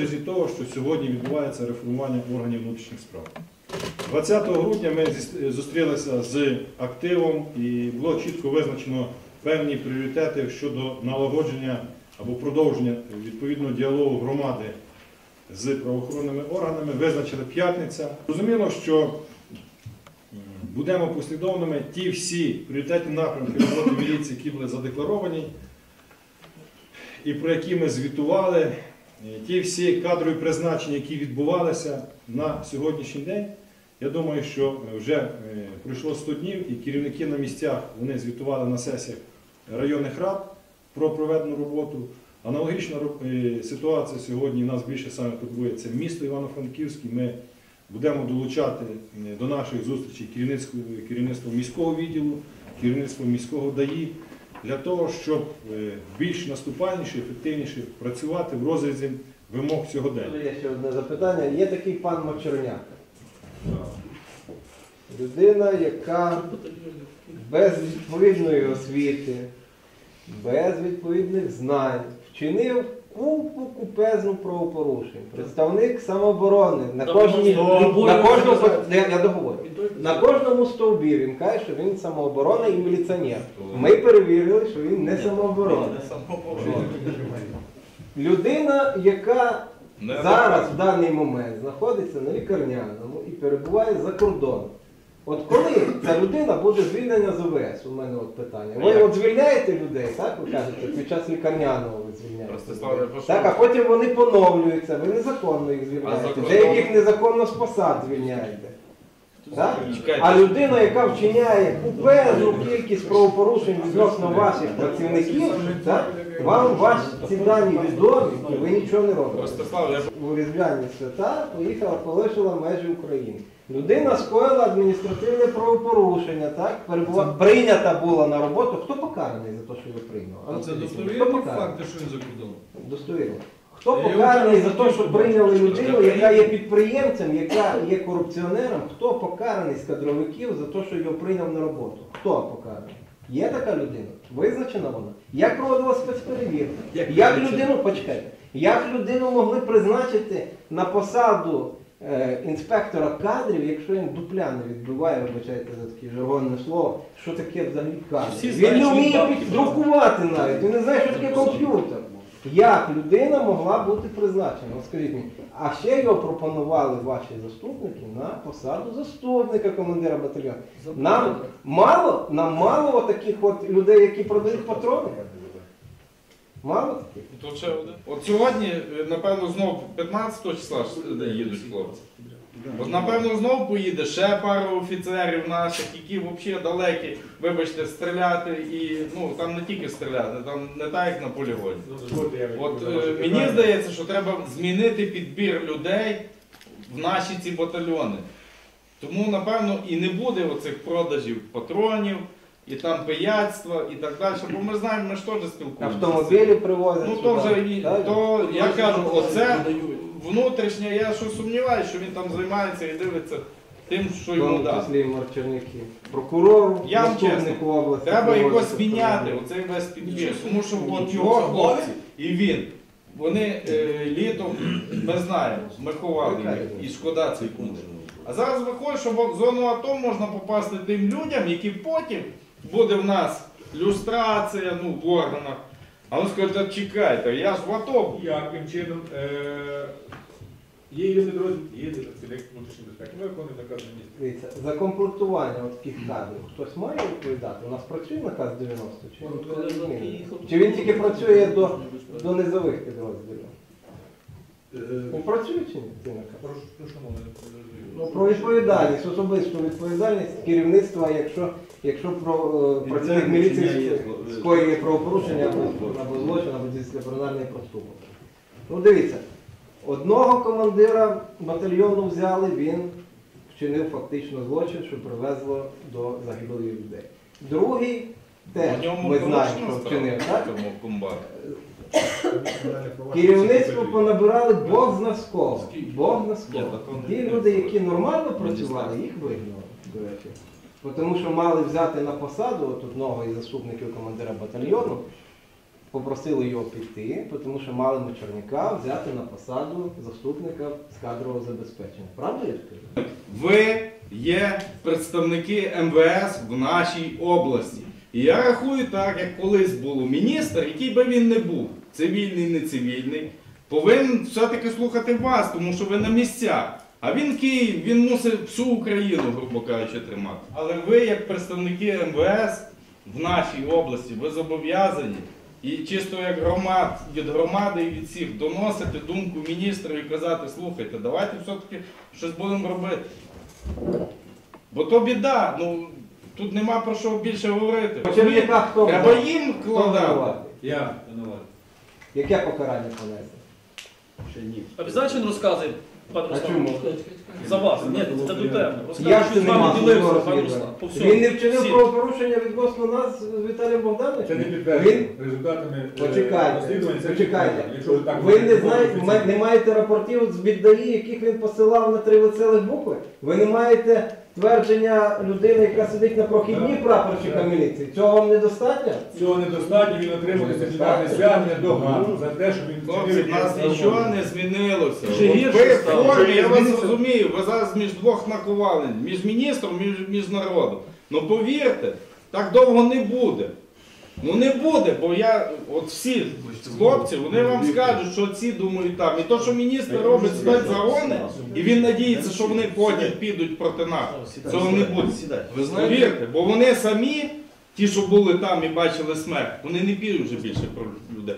розрізі того, що сьогодні відбувається реформування органів внутрішніх справ. 20 грудня ми зустрілися з активом і було чітко визначено певні пріоритети щодо налагодження або продовження відповідного діалогу громади з правоохоронними органами. Визначили п'ятниця. Зрозуміло, що будемо послідовними. Ті всі пріоритетні напрямки роботи міліції, які були задекларовані, і про які ми звітували, ті всі кадрові призначення, які відбувалися на сьогоднішній день. Я думаю, що вже е, пройшло 100 днів і керівники на місцях вони звітували на сесіях районних рад про проведену роботу. Аналогічна е, ситуація сьогодні нас більше саме турбує це місто Івано-Франківське. Ми будемо долучати е, до наших зустрічей керівництво міського відділу, керівництво міського ДАІ для того, щоб е, більш наступальніше, ефективніше працювати в розрізі вимог сьогодення. Є ще одне запитання. Є такий пан Мочерняк. Людина, яка без відповідної освіти, без відповідних знань вчинив купу купезну правопорушень. Представник самооборони на кожній на кожному я, я договорю. На кожному стовбі він каже, що він самооборона і міліціонер. Ми перевірили, що він не самооборона. Людина, яка зараз в даний момент знаходиться на лікарняному і перебуває за кордоном. От коли ця людина буде звільнена з ОВС? У мене от питання. Ви от звільняєте людей, так? Ви кажете, під час лікарняного ви звільняєте. Так, а потім вони поновлюються, ви незаконно їх звільняєте. Деяких незаконно з посад звільняєте. Так? А людина, яка вчиняє купезну кількість правопорушень відносно ваших працівників, так? Вам ваші ці дані відомі, і ви нічого не робите. У різдвяні свята поїхала, полишила межі України. Людина скоїла адміністративне правопорушення, так? Перебула, прийнята була на роботу. Хто покараний за те, що ви прийняли? А Це достовірні факти, що він за кордоном. Достовірно. Хто Я його покараний за те, що прийняли людину, яка є підприємцем, яка є корупціонером? Хто покараний з кадровиків за те, що його прийняв на роботу? Хто покараний? Є така людина? Визначена вона? Як проводила спецперевірка? Як Як людину, почекайте, як людину могли призначити на посаду е, інспектора кадрів, якщо він дупля не відбиває, вибачайте за таке жаргонне слово, що таке взагалі кадри? Він не вміє друкувати навіть, він не знає, що таке комп'ютер. Як людина могла бути призначена? От скажіть мені. А ще його пропонували ваші заступники на посаду заступника командира батальйону. Нам мало, нам мало таких от людей, які продають патрони? Мало таких? Тут ще один. От сьогодні, е, напевно, знову 15 числа ж, їдуть хлопці. От напевно знову поїде ще пару офіцерів наших, які взагалі далекі, вибачте, стріляти і ну там не тільки стріляти, там не так як на полігоні. От е, мені здається, що треба змінити підбір людей в наші ці батальйони. Тому, напевно, і не буде оцих продажів патронів, і там пияцтва, і так далі. Бо ми знаємо, ми ж теж спілкуємося. Автомобілі привозять. Ну то сюди. вже і- Так? то я кажу, оце внутрішнє, я що сумніваюся, що він там займається і дивиться тим, що В йому тому дали. числі і Марчерники. Прокурору, Я вам заступнику області. Треба його привозять зміняти, автомобілі. оцей весь підбір. Тому що от його хлопці і він. Вони е, літом, ми знаємо, ми ховали їх, і шкода цей пункт. А зараз виходить, що в зону АТО можна попасти тим людям, які потім буде в нас люстрація ну, в органах. А він скаже, «Та чекайте, я ж в АТО був. Яким чином е, є єдиний підрозділ, є єдиний працівник внутрішньої безпеки. Ми виконуємо наказ міністра. Дивіться, за комплектування от таких кадрів хтось має відповідати? У нас працює наказ 90 чи, ні? чи він тільки працює до, до низових підрозділів? Він працює чи ні? Прошу, прошу. Ну, про відповідальність, особисту відповідальність керівництва, якщо, якщо про, е, працівник міліції скоює правопорушення або, або злочин, або дисциплінарний проступок. Ну дивіться, одного командира батальйону взяли, він вчинив фактично злочин, що привезло до загибелі людей. Другий теж ми знаємо, що вчинив. Так? Керівництво понабирали Бог з кого. Бог з кого. Ті люди, які нормально працювали, їх вигнали, до речі. Тому що мали взяти на посаду от одного із заступників командира батальйону попросили його піти, тому що мали Мочерняка взяти на посаду заступника з кадрового забезпечення. Правда я скажу? Ви є представники МВС в нашій області. І я рахую так, як колись було міністр, який би він не був, цивільний, не цивільний, повинен все-таки слухати вас, тому що ви на місцях. А він Київ, він мусить всю Україну, грубо кажучи, тримати. Але ви, як представники МВС в нашій області, ви зобов'язані і чисто як громад, від громади і від всіх доносити думку міністра і казати, слухайте, давайте все-таки щось будемо робити. Бо то біда, ну тут нема про що більше говорити. Мочерняка хто Треба їм Хто винуватий? Я винуватий. Яке покарання понесе? Ще ні. Обязательно розказує, пане А Руслан. чому? За вас. Ні, це Як що це з нема вами ділився, судового пане? Руслан. По всьому. Він не вчинив Всі. правопорушення відносно нас з Віталієм Богдановичем? Це не Він- результатами е, Почекайте, розслідування. Це почекайте. Якщо ви так Ви не знаєте, офіційно. не маєте рапортів з віддаї, яких він посилав на три веселих букви? Ви не маєте твердження людини, яка сидить на прохідній Так. прапорщика міліції? Цього вам недостатньо? Цього недостатньо, він отримує дисциплінарне стягнення до ГАНу за те, що він Хлопці, нас нічого не змінилося. Ще От гірше ви в стало. формі, я вас розумію, ви зараз між двох наковалень, між міністром, між, між народом. Ну повірте, так довго не буде. Ну не буде, бо я, от всі хлопці, вони вам скажуть, що ці думають там. І то, що міністр робить спецзагони, і він надіється, що вони потім підуть проти нас. Цього не буде. Ви знаєте, бо вони самі, ті, що були там і бачили смерть, вони не підуть вже більше про людей.